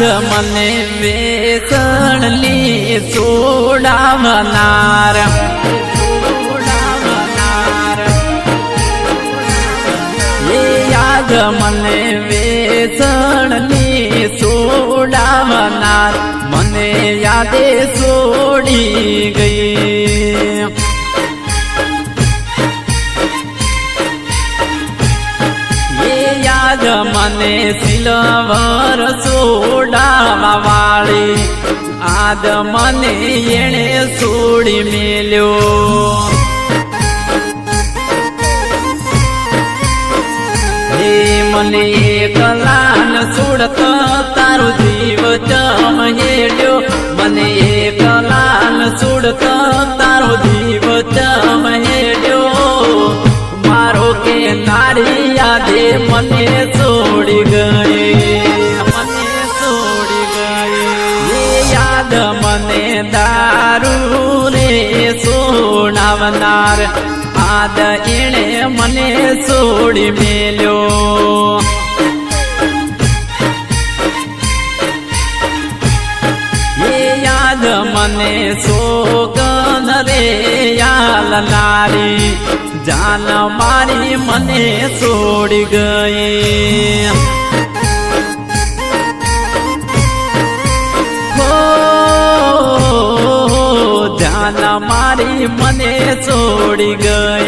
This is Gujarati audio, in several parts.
યાદ મને વેસણલી સોડાવનાર. યાદ મને વેસણલી સોડાવનાર. મને યાદે સોડી ગઈ. મને સિલવર સોડાવા વાળી આદ મને એણે સોડી મેલ્યો. મને એકલાન સુડત તારું જીવ ચમ હેડ્યો મને એકલાન સુડત તારો જીવ ચમ હેડ્યો મારો કે નારી યાદે મને સોનાવનાર આદ એણે મને છોડી મેલ્યો યાદ મને સોગન રે યાલ નારી જાન મારી મને છોડી ગઈ છોડી ગઈ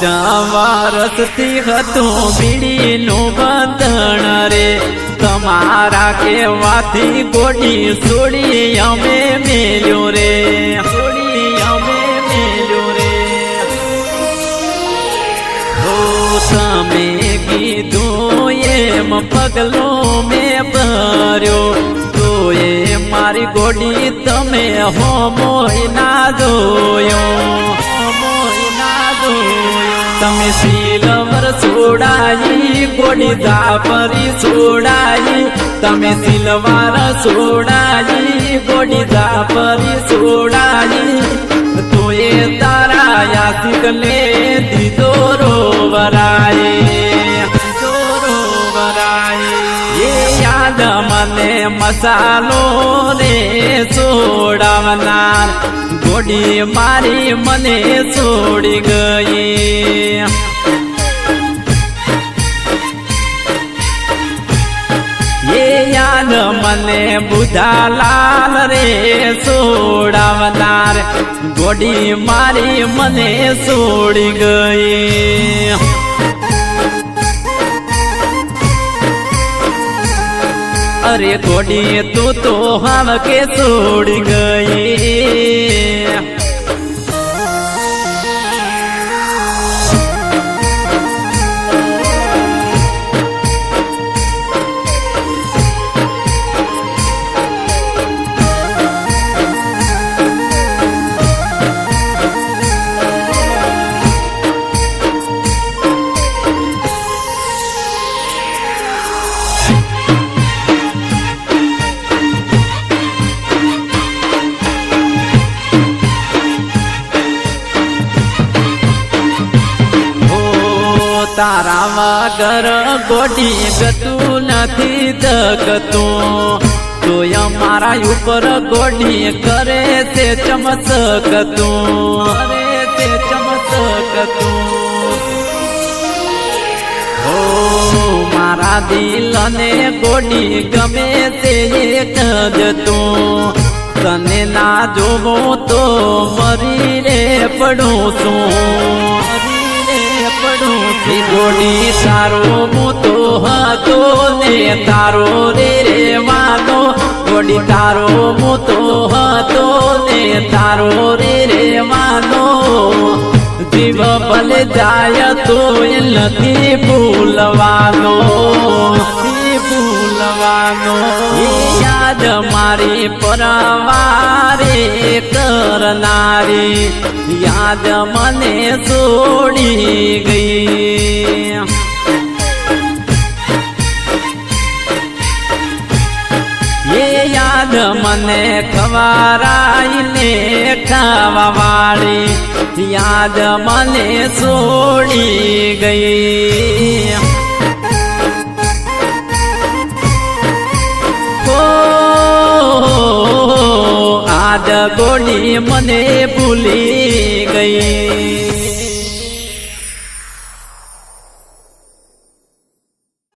પોચા વારસથી હતું બીડીનું બંધણ રે. તમારા કેવાથી ગોડી છોડી અમે મેલ્યો રે. છોડી અમે મેલ્યો રે. ઓ તમે કીધું એમ પગલો મેં ભર્યો. તો એ મારી ગોડી તમે હો મોય ના જોયો. તમે સિલવર છોડાઈ ગોડી દાપરી છોડાઈ તમે સિલવર છોડાઈ ગોડી દાપરી છોડાઈ તો એ તારા યાસિક લે મસાલો રે છોડાવનાર ગોડી મારી મને છોડી ગઈ. એ યાદ મને બુધાલાલ રે છોડાવનાર ગોડી મારી મને છોડી ગઈ. અરે ગોડી તું તો હમ કે છોડી ગઈ તારા વગર ગોડી ગતું નથી દગતું. તોય મારા ઉપર ગોડી કરે તે ચમચકતું કરે તે ચમચકતું હો મારા દિલને ગોડી ગમે તે એક જ તું. તને ના જોવો તો મરી રે પડું છું. પડું છું ગોડી મોતો હતો ને તારો રે રેવાનો ગોડી, તારો મોતો હતો ને તારો રે રેવાનો જીવ ભલે જાય તો એ નથી ભૂલવાનો. ભૂલવાનો. યાદ મારી પરવારે કરનારી. યાદ મને છોડી મને ખવારાઈને ખાવા વાળી યાદ મને છોડી ગઈ. આદ ગોડી મને ભૂલી ગઈ.